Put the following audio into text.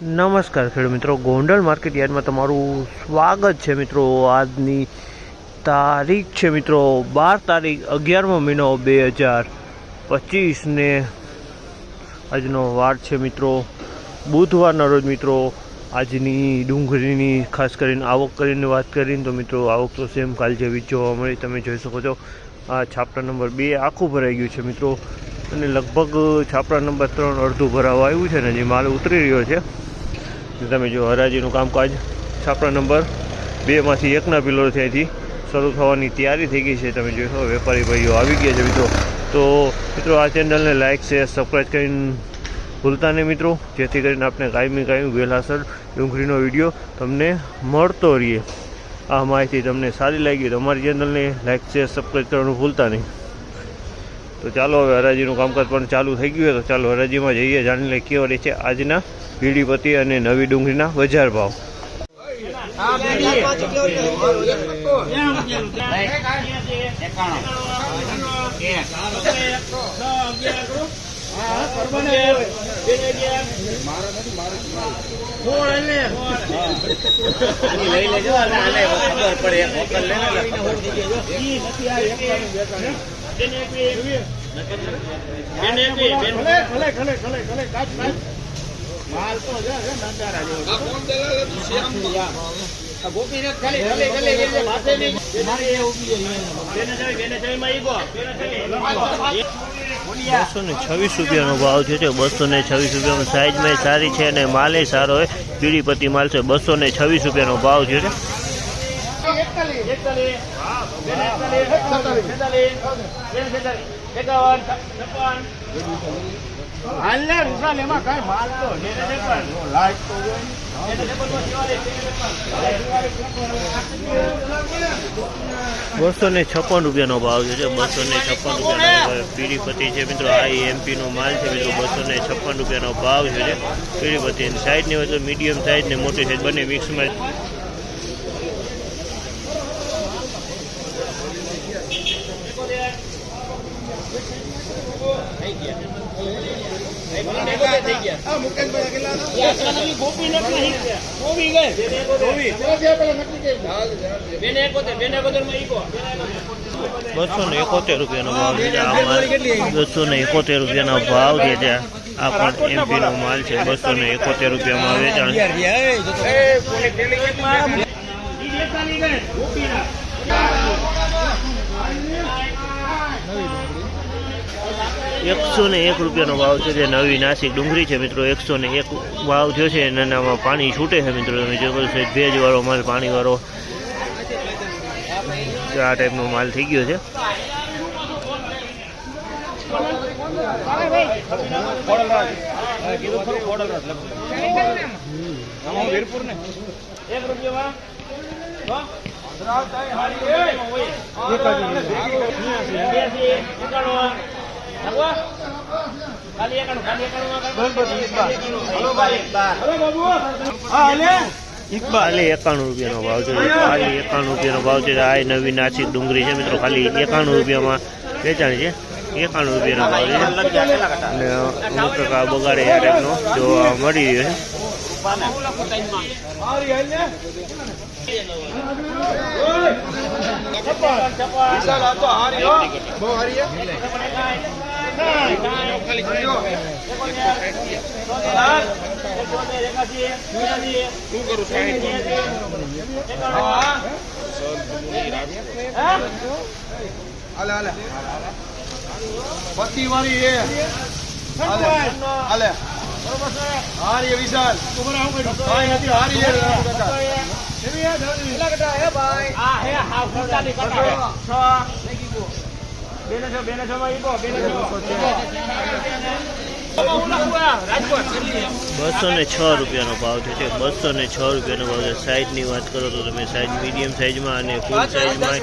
નમસ્કાર ખેડૂત મિત્રો. ગોંડલ માર્કેટ યાર્ડમાં તમારું સ્વાગત છે મિત્રો. આજની તારીખ છે મિત્રો બાર તારીખ અગિયારમો મહિનો બે હજાર પચીસને. આજનો વાર છે મિત્રો. બુધવારના રોજ મિત્રો આજની ડુંગળીની ખાસ કરીને આવક કરીને વાત કરીને તો મિત્રો આવક તો સેમ કાલ જેવી જોવા મળી. તમે જોઈ શકો છો. આ છાપરા નંબર બે આખું ભરાઈ ગયું છે મિત્રો. અને લગભગ છાપરા નંબર ત્રણ અડધું ભરાવા આવ્યું છે ને જે માલ ઉતરી રહ્યો છે. તમે જો હરાજીનું કામકાજ, છાપરા નંબર બેમાંથી એકના પિલરથી અહીંથી શરૂ થવાની તૈયારી થઈ ગઈ છે. તમે જોશો, વેપારી ભાઈઓ આવી ગયા છે મિત્રો. તો મિત્રો, આ ચેનલને લાઇક શેર સબસ્ક્રાઈબ કરીને ભૂલતા નહીં મિત્રો. જેથી કરીને આપણે કાયમી કાયમી વહેલાસર ડુંગળીનો વીડિયો તમને મળતો રહીએ. આ માહિતી તમને સારી લાગી તો અમારી ચેનલને લાઇક શેર સબસ્ક્રાઈબ કરવાનું ભૂલતા નહીં. તો ચાલો હવે હરાજીનું કામકાજ પણ ચાલુ થઈ ગયું તો ચાલો હરાજીમાં જઈએ, જાણી લઈએ કેવા છે આજના પીડીપતિ અને નવી ડુંગળીના બજાર ભાવ. ગોપીનાથ ખાલી ખાલી ખાલી માથે નહીં બેને જાય બસો ને છવ્વીસ રૂપિયાનો ભાવ છે. બસો ને છવ્વીસ રૂપિયાનો સાઈઝમાં સારી છે અને માલે સારો હોય પીડીપતિ માલ છે. બસો ને છવ્વીસ રૂપિયાનો ભાવ છે. બસો ને છપ્પન રૂપિયાનો ભાવ છે બસો ને છપ્પન રૂપિયાનો પીડીપતિ છે. મિત્રો આ એમપીનો માલ છે મિત્રો બસો ને છપ્પન રૂપિયાનો ભાવ છે પીડીપતિ સાઈઝની હોય તો મીડિયમ સાઈઝ ને મોટી સાઈઝ બંને મિક્સમાં બસો ને એકોતેર રૂપિયાનો ભાવ છે. બસો ને એકોતેર રૂપિયાનો ભાવ જે છે. આ પણ એમપી નો માલ છે. બસો ને એકોતેર રૂપિયામાં વેચાણ એકસો ને એક રૂપિયાનો ભાવ છે જે નવી નાસિક ડુંગળી છે મિત્રો, એકસો ને એક ભાવ થયો છે એનામાં પાણી છૂટે છે મિત્રો. તમે જોયો છે ભેજવાળો માલ પાણીવાળો આ ટાઈપનો માલ થઈ ગયો છે. ખાલી એકાણું રૂપિયાનો ભાવ છે. ખાલી એકાણું રૂપિયાનો ભાવ છે. આ નવી નાસિક ડુંગળી છે મિત્રો ખાલી એકાણું રૂપિયામાં વેચાણ છે. એકાણું રૂપિયાનો ભાવ છે. અને અમુક ટકા બગાડે આ ટાઈપનો જોવા મળી રહ્યો છે. પત્તી વાળી એ હાલે. હારી વિશાલ ભાઈ નથી હારી એ બસો ને છ રૂપિયાનો ભાવ છે. બસો ને છ રૂપિયાનો ભાવ છે. સાઈઝની વાત કરો તો તમે સાઈઝ મીડિયમ સાઈઝમાં અને ફૂલ સાઈઝમાં